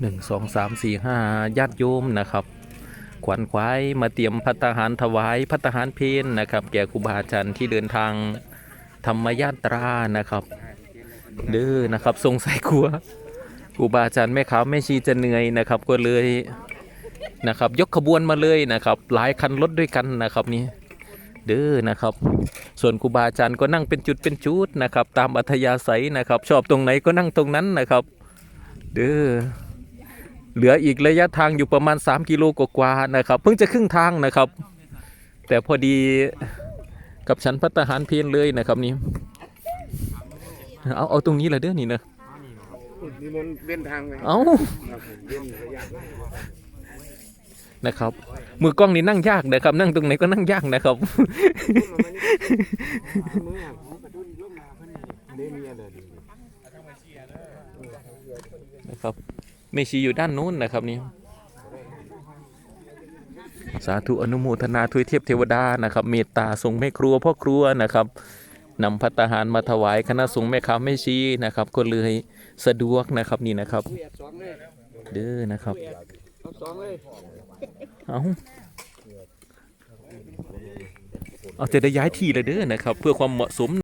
หนึ่งสองสามสี่ห้าญาติโยมนะครับ ขวัญขวายมาเตรียมพัตตาหารถวายพัตตาหารเพนนะครับ แก่ครูบาอาจารย์ที่เดินทางธรรมยาตรานะครับ เด้อนะครับทรงสายครัวครูบาอาจารย์แม่ขาวแม่ชีจะเหนื่อยนะครับ ก็เลยนะครับ ยกขบวนมาเลยนะครับ หลายคันรถด้วยกันนะครับนี่เด้อนะครับ ส่วนครูบาอาจารย์ก็นั่งเป็นจุดเป็นจุดนะครับ ตามอัธยาศัยนะครับ ชอบตรงไหนก็นั่งตรงนั้นนะครับ เด้อ เหลืออีกระยะทางอยู่ประมาณ 3 กิโลกว่าๆนะครับ เพิ่งจะครึ่งทางนะครับ แต่พอดีกับฉันพัตตาหารเพลนเลยนะครับนี่เอาเอาตรงนี้แหละเด้อนี่นะนี่มันเว้นทางไหมเอาครับผมเว้นระยะนะครับ มือกล้องนี่นั่งยากนะครับ นั่งตรงไหนก็นั่งยากนะครับมือของกระตุ้นร่วมมาเพิ่นได้เมียเด้อดีนะครับ เมชีอยู่ด้านนู้นนะครับนี่สาธุอนุโมทนาทวยเทพเทวดานะครับ เมตตาทรงแม่ครัวพ่อครัวนะครับนำพัตตาหารมาถวายคณะสงฆ์แม่ค้าแม่ชีนะครับ ก็เลยสะดวกนะครับนี่นะครับ เด้อนะครับเอาสองเลยเอาเอาจะได้ย้ายที่เลยเด้อนะครับ เพื่อความเหมาะสม